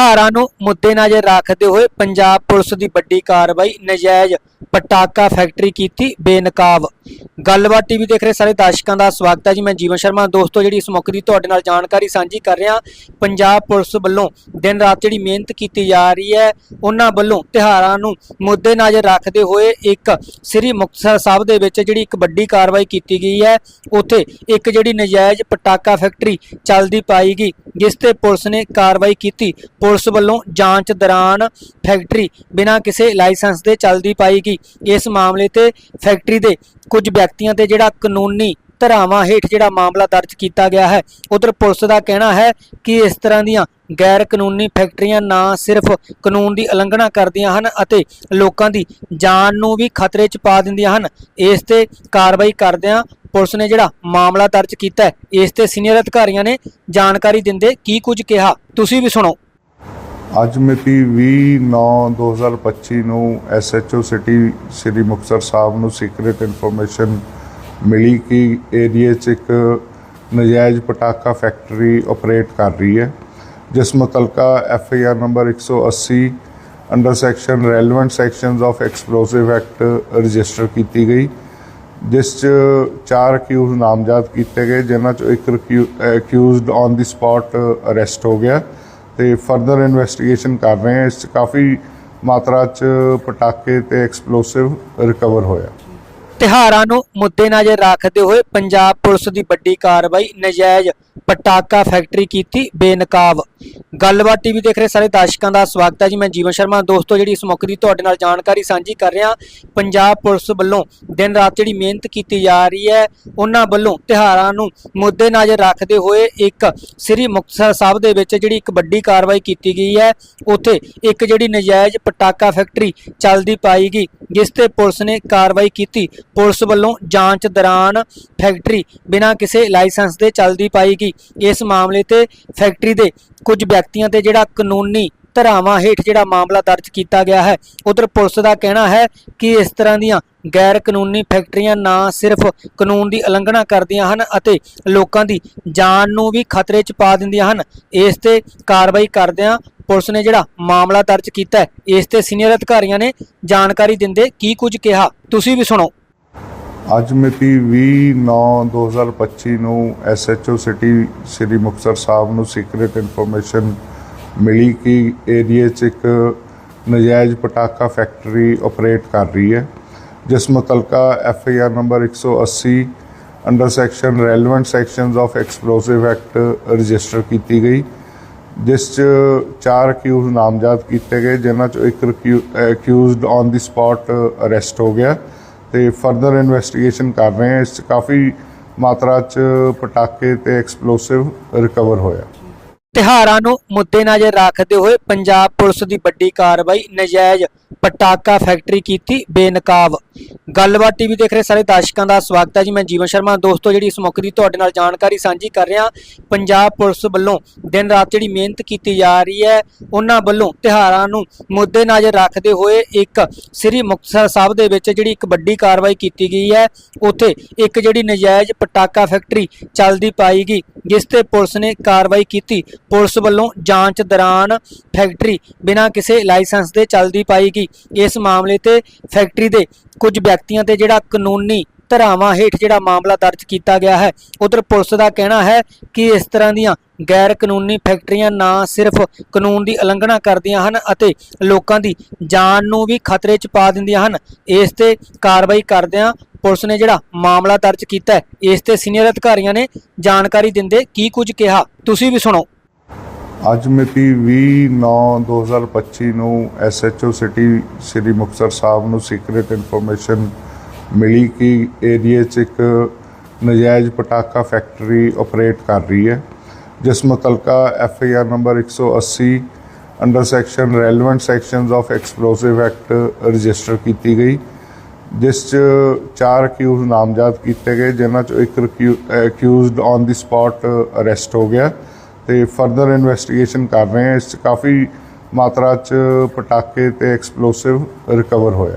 ਤਿਹਾਰਾਂ ਨੂੰ ਮੁੱਦੇ ਨਜ਼ਰ ਰੱਖਦੇ ਹੋਏ ਪੰਜਾਬ ਪੁਲਿਸ ਦੀ ਵੱਡੀ ਕਾਰਵਾਈ ਨਜਾਇਜ਼ ਪਟਾਕਾ ਫੈਕਟਰੀ ਕੀਤੀ ਬੇਨਕਾਬ। ਗੱਲਬਾਤ ਟੀਵੀ ਦੇਖ ਰਹੇ ਸਾਰੇ ਦਰਸ਼ਕਾਂ ਦਾ ਸਵਾਗਤ ਹੈ ਜੀ। ਮੈਂ ਜੀਵਨ ਸ਼ਰਮਾ। ਦੋਸਤੋ, ਜਿਹੜੀ ਇਸ ਮੌਕੇ ਦੀ ਤੁਹਾਡੇ ਨਾਲ ਜਾਣਕਾਰੀ ਸਾਂਝੀ ਕਰ ਰਿਹਾ, ਪੰਜਾਬ ਪੁਲਿਸ ਵੱਲੋਂ ਦਿਨ ਰਾਤ ਜਿਹੜੀ ਮਿਹਨਤ ਕੀਤੀ ਜਾ ਰਹੀ ਹੈ, ਉਹਨਾਂ ਵੱਲੋਂ ਤਿਹਾਰਾਂ ਨੂੰ ਮੁੱਦੇਨਾਜ਼ਰ ਰੱਖਦੇ ਹੋਏ ਇੱਕ ਸ੍ਰੀ ਮੁਕਤਸਰ ਸਾਹਿਬ ਦੇ ਵਿੱਚ ਜਿਹੜੀ ਇੱਕ ਵੱਡੀ ਕਾਰਵਾਈ ਕੀਤੀ ਗਈ ਹੈ, ਉੱਥੇ ਇੱਕ ਜਿਹੜੀ ਨਜਾਇਜ਼ ਪਟਾਕਾ ਫੈਕਟਰੀ ਚੱਲਦੀ ਪਾਈ ਗਈ। ਜਿਸ ਤੇ ਪੁਲਿਸ ਨੇ ਕਾਰਵਾਈ ਕੀਤੀ। ਪੁਲਿਸ ਵੱਲੋਂ ਜਾਂਚ ਦੌਰਾਨ ਫੈਕਟਰੀ ਬਿਨਾਂ ਕਿਸੇ ਲਾਇਸੈਂਸ ਦੇ ਚੱਲਦੀ ਪਾਈ ਗਈ। ਇਸ ਮਾਮਲੇ ਤੇ ਫੈਕਟਰੀ ਦੇ ਕੁਝ ਵਿਅਕਤੀਆਂ ਤੇ ਜਿਹੜਾ ਕਾਨੂੰਨੀ ਧਾਰਾਵਾਂ ਹੇਠ ਜਿਹੜਾ ਮਾਮਲਾ ਦਰਜ ਕੀਤਾ ਗਿਆ ਹੈ, ਉਧਰ ਪੁਲਿਸ ਦਾ ਕਹਿਣਾ ਹੈ ਕਿ ਇਸ ਤਰ੍ਹਾਂ ਦੀਆਂ ਗੈਰ ਕਾਨੂੰਨੀ ਫੈਕਟਰੀਆਂ ਨਾ ਸਿਰਫ ਕਾਨੂੰਨ ਦੀ ਉਲੰਘਣਾ ਕਰਦੀਆਂ ਹਨ ਅਤੇ ਲੋਕਾਂ ਦੀ ਜਾਨ ਨੂੰ ਵੀ ਖਤਰੇ 'ਚ ਪਾ ਦਿੰਦੀਆਂ ਹਨ। ਇਸ ਤੇ ਕਾਰਵਾਈ ਕਰਦਿਆਂ ਪੁਲਿਸ ਨੇ ਜਿਹੜਾ ਮਾਮਲਾ ਦਰਜ ਕੀਤਾ ਹੈ, ਇਸ ਤੇ ਸੀਨੀਅਰ ਅਧਿਕਾਰੀਆਂ ਨੇ ਜਾਣਕਾਰੀ ਦਿੰਦੇ ਕੀ ਕੁਝ ਕਿਹਾ। ਤੁਸੀਂ ਵੀ ਸੁਣੋ। ਅੱਜ ਮਿਤੀ 20/9/2025 ਨੂੰ ਐਸਐਚਓ ਸਿਟੀ, ਸ੍ਰੀ ਮੁਕਤਸਰ ਸਾਹਿਬ ਨੂੰ ਸੀਕ੍ਰੀਟ ਇਨਫੋਰਮੇਸ਼ਨ ਮਿਲੀ ਕਿ ਏਰੀਆ 'ਚ ਇੱਕ ਨਜਾਇਜ਼ ਪਟਾਕਾ ਫੈਕਟਰੀ ਆਪਰੇਟ ਕਰ ਰਹੀ ਹੈ, ਜਿਸ ਮੁਤਲਕਾ F number 180 under section relevant sections of explosive act register ਕੀਤੀ ਗਈ। ਜਿਸ 'ਚ ਚਾਰ ਅਕਿਊਜ਼ ਨਾਮਜ਼ਦ ਕੀਤੇ ਗਏ, ਜਿਨ੍ਹਾਂ 'ਚੋਂ ਇੱਕ accused on the spot arrest ਹੋ ਗਿਆ ਤੇ ਫਰਦਰ ਇਨਵੈਸਟੀਗੇਸ਼ਨ ਕਰ ਰਹੇ ਹਾਂ। ਇਸ 'ਚ ਕਾਫੀ ਮਾਤਰਾ 'ਚ ਪਟਾਕੇ ਤੇ ਐਕਸਪਲੋਸਿਵ ਰਿਕਵਰ ਹੋਇਆ। ਤਿਹਾਰਾਂ ਨੂੰ ਮੁੱਦੇ ਨਜ਼ਰ ਰੱਖਦੇ ਹੋਏ ਪੰਜਾਬ ਪੁਲਿਸ ਦੀ ਵੱਡੀ ਕਾਰਵਾਈ ਨਜਾਇਜ਼ ਪਟਾਕਾ ਫੈਕਟਰੀ ਕੀਤੀ ਬੇਨਕਾਬ। ਗੱਲਬਾਤ ਟੀਵੀ ਦੇਖ ਰਹੇ ਸਾਰੇ ਦਰਸ਼ਕਾਂ ਦਾ ਸਵਾਗਤ ਹੈ ਜੀ। ਮੈਂ ਜੀਵਨ ਸ਼ਰਮਾ। ਦੋਸਤੋ, ਜਿਹੜੀ ਇਸ ਮੌਕੇ ਦੀ ਤੁਹਾਡੇ ਨਾਲ ਜਾਣਕਾਰੀ ਸਾਂਝੀ ਕਰ ਰਿਹਾ, ਪੰਜਾਬ ਪੁਲਿਸ ਵੱਲੋਂ ਦਿਨ ਰਾਤ ਜਿਹੜੀ ਮਿਹਨਤ ਕੀਤੀ ਜਾ ਰਹੀ ਹੈ, ਉਹਨਾਂ ਵੱਲੋਂ ਤਿਹਾਰਾਂ ਨੂੰ ਮੁੱਦੇ ਨਜ਼ਰ ਰੱਖਦੇ ਹੋਏ ਇੱਕ ਸ੍ਰੀ ਮੁਕਤਸਰ ਸਾਹਿਬ ਦੇ ਵਿੱਚ ਜਿਹੜੀ ਇੱਕ ਵੱਡੀ ਕਾਰਵਾਈ ਕੀਤੀ ਗਈ ਹੈ। ਉੱਥੇ ਇੱਕ ਜਿਹੜੀ ਨਜਾਇਜ਼ ਪਟਾਕਾ ਫੈਕਟਰੀ ਚੱਲਦੀ ਪਾਈ ਗਈ, ਜਿਸ ਤੇ ਪੁਲਿਸ ਨੇ ਕਾਰਵਾਈ ਕੀਤੀ। ਪੁਲਿਸ ਵੱਲੋਂ ਜਾਂਚ ਦੌਰਾਨ ਫੈਕਟਰੀ ਬਿਨਾਂ ਕਿਸੇ ਲਾਇਸੈਂਸ ਦੇ ਚੱਲਦੀ ਪਾਈ ਗਈ। ਇਸ ਮਾਮਲੇ ਤੇ ਫੈਕਟਰੀ ਦੇ ਕੁਝ ਵਿਅਕਤੀਆਂ ਤੇ ਜਿਹੜਾ ਕਾਨੂੰਨੀ ਧਾਰਾਵਾਂ ਹੇਠ ਜਿਹੜਾ ਮਾਮਲਾ ਦਰਜ ਕੀਤਾ ਗਿਆ ਹੈ, ਉਧਰ ਪੁਲਿਸ ਦਾ ਕਹਿਣਾ ਹੈ ਕਿ ਇਸ ਤਰ੍ਹਾਂ ਦੀਆਂ ਗੈਰ ਕਾਨੂੰਨੀ ਫੈਕਟਰੀਆਂ ਨਾ ਸਿਰਫ ਕਾਨੂੰਨ ਦੀ ਉਲੰਘਣਾ ਕਰਦੀਆਂ ਹਨ ਅਤੇ ਲੋਕਾਂ ਦੀ ਜਾਨ ਨੂੰ ਵੀ ਖਤਰੇ 'ਚ ਪਾ ਦਿੰਦੀਆਂ ਹਨ। ਇਸ ਤੇ ਕਾਰਵਾਈ ਕਰਦਿਆਂ ਪੁਲਿਸ ਨੇ ਜਿਹੜਾ ਮਾਮਲਾ ਦਰਜ ਕੀਤਾ ਇਸ ਤੇ ਸੀਨੀਅਰ ਅਧਿਕਾਰੀਆਂ ਨੇ ਜਾਣਕਾਰੀ ਦਿੰਦੇ ਕੀ ਕੁਝ ਕਿਹਾ। ਤੁਸੀਂ ਵੀ ਸੁਣੋ। ਅੱਜ ਮਿਤੀ 20/9/2025 ਨੂੰ ਐਸਐਚਓ ਸਿਟੀ, ਸ੍ਰੀ ਮੁਕਤਸਰ ਸਾਹਿਬ ਨੂੰ ਸੀਕ੍ਰੀਟ ਇਨਫੋਰਮੇਸ਼ਨ ਮਿਲੀ ਕਿ ਏਰੀਆ 'ਚ ਇੱਕ ਨਜਾਇਜ਼ ਪਟਾਕਾ ਫੈਕਟਰੀ ਆਪਰੇਟ ਕਰ ਰਹੀ ਹੈ। ਜਿਸ ਮੁਤਲਕਾ F I R number 180 under section relevant sections of explosive act register ਕੀਤੀ ਗਈ, ਜਿਸ 'ਚ ਚਾਰ ਅਕਿਊਜ਼ ਨਾਮਜ਼ਦ ਕੀਤੇ ਗਏ, ਜਿਨ੍ਹਾਂ 'ਚੋਂ ਇੱਕ accused on the spot arrest ਹੋ ਗਿਆ। ਤੇ ਫਰਦਰ ਇਨਵੈਸਟੀਗੇਸ਼ਨ ਕਰ ਰਹੇ ਹਾਂ। ਇਸ 'ਚ ਕਾਫੀ ਮਾਤਰਾ 'ਚ ਪਟਾਕੇ ਤੇ ਐਕਸਪਲੋਸਿਵ ਰਿਕਵਰ ਹੋਇਆ। ਤਿਹਾਰਾਂ ਨੂੰ ਮੁੱਦੇ ਨਜ਼ਰ ਰੱਖਦੇ ਹੋਏ ਪੰਜਾਬ ਪੁਲਿਸ ਦੀ ਵੱਡੀ ਕਾਰਵਾਈ ਨਜਾਇਜ਼ ਪਟਾਕਾ ਫੈਕਟਰੀ ਕੀਤੀ ਬੇਨਕਾਬ। ਗੱਲਬਾਤ ਟੀਵੀ ਦੇਖ ਰਹੇ ਸਾਰੇ ਦਰਸ਼ਕਾਂ ਦਾ ਸਵਾਗਤ ਹੈ ਜੀ। ਮੈਂ ਜੀਵਨ ਸ਼ਰਮਾ। ਦੋਸਤੋ, ਜਿਹੜੀ ਇਸ ਮੌਕੇ ਦੀ ਤੁਹਾਡੇ ਨਾਲ ਜਾਣਕਾਰੀ ਸਾਂਝੀ ਕਰ ਰਿਹਾ, ਪੰਜਾਬ ਪੁਲਿਸ ਵੱਲੋਂ ਦਿਨ ਰਾਤ ਜਿਹੜੀ ਮਿਹਨਤ ਕੀਤੀ ਜਾ ਰਹੀ ਹੈ, ਉਹਨਾਂ ਵੱਲੋਂ ਤਿਹਾਰਾਂ ਨੂੰ ਮੁੱਦੇ ਨਜ਼ਰ ਰੱਖਦੇ ਹੋਏ ਇੱਕ ਸ੍ਰੀ ਮੁਕਤਸਰ ਸਾਹਿਬ ਦੇ ਵਿੱਚ ਜਿਹੜੀ ਇੱਕ ਵੱਡੀ ਕਾਰਵਾਈ ਕੀਤੀ ਗਈ ਹੈ, ਉੱਥੇ ਇੱਕ ਜਿਹੜੀ ਨਜਾਇਜ਼ ਪਟਾਕਾ ਫੈਕਟਰੀ ਚੱਲਦੀ ਪਾਈ ਗਈ, ਜਿਸ ਤੇ ਪੁਲਿਸ ਨੇ ਕਾਰਵਾਈ ਕੀਤੀ। ਪੁਲਿਸ ਵੱਲੋਂ ਜਾਂਚ ਦੌਰਾਨ ਫੈਕਟਰੀ ਬਿਨਾਂ ਕਿਸੇ ਲਾਇਸੈਂਸ ਦੇ ਚੱਲਦੀ ਪਾਈ ਗਈ। ਇਸ ਮਾਮਲੇ ਤੇ ਫੈਕਟਰੀ ਦੇ ਕੁਝ ਕੁਝ ਵਿਅਕਤੀਆਂ ਤੇ ਜਿਹੜਾ ਕਾਨੂੰਨੀ ਧਾਰਾਵਾਂ ਹੇਠ ਜਿਹੜਾ ਮਾਮਲਾ ਦਰਜ ਕੀਤਾ ਗਿਆ ਹੈ, ਉਧਰ ਪੁਲਿਸ ਦਾ ਕਹਿਣਾ ਹੈ ਕਿ ਇਸ ਤਰ੍ਹਾਂ ਦੀਆਂ ਗੈਰ ਕਾਨੂੰਨੀ ਫੈਕਟਰੀਆਂ ਨਾ ਸਿਰਫ ਕਾਨੂੰਨ ਦੀ ਉਲੰਘਣਾ ਕਰਦੀਆਂ ਹਨ ਅਤੇ ਲੋਕਾਂ ਦੀ ਜਾਨ ਨੂੰ ਵੀ ਖਤਰੇ 'ਚ ਪਾ ਦਿੰਦੀਆਂ ਹਨ। ਇਸ ਤੇ ਕਾਰਵਾਈ ਕਰਦਿਆਂ ਪੁਲਿਸ ਨੇ ਜਿਹੜਾ ਮਾਮਲਾ ਦਰਜ ਕੀਤਾ ਹੈ, ਇਸ ਤੇ ਸੀਨੀਅਰ ਅਧਿਕਾਰੀਆਂ ਨੇ ਜਾਣਕਾਰੀ ਦਿੰਦੇ ਕੀ ਕੁਝ ਕਿਹਾ। ਤੁਸੀਂ ਵੀ ਸੁਣੋ। ਅੱਜ ਮਿਤੀ 20/9/2025 ਨੂੰ ਐਸਐਚਓ ਸਿਟੀ ਸ੍ਰੀ ਮੁਕਤਸਰ ਸਾਹਿਬ ਨੂੰ ਸੀਕ੍ਰੀਟ ਇਨਫੋਰਮੇਸ਼ਨ ਮਿਲੀ ਕਿ ਏਰੀਆ 'ਚ ਇੱਕ ਨਜਾਇਜ਼ ਪਟਾਕਾ ਫੈਕਟਰੀ ਆਪਰੇਟ ਕਰ ਰਹੀ ਹੈ, ਜਿਸ ਮੁਤਲਕਾ F I R number 180 under section relevant sections of explosive act register ਕੀਤੀ ਗਈ, ਜਿਸ 'ਚ ਚਾਰ ਅਕਿਊਜ਼ ਨਾਮਜ਼ਦ ਕੀਤੇ ਗਏ, ਜਿਨ੍ਹਾਂ 'ਚੋਂ ਇੱਕ accused on the spot arrest ਹੋ ਗਿਆ। ਤੇ ਫਰਦਰ ਇਨਵੈਸਟੀਗੇਸ਼ਨ ਕਰ ਰਹੇ ਹਾਂ। ਇਸ 'ਚ ਕਾਫੀ ਮਾਤਰਾ 'ਚ ਪਟਾਕੇ ਤੇ ਐਕਸਪਲੋਸਿਵ ਰਿਕਵਰ ਹੋਇਆ।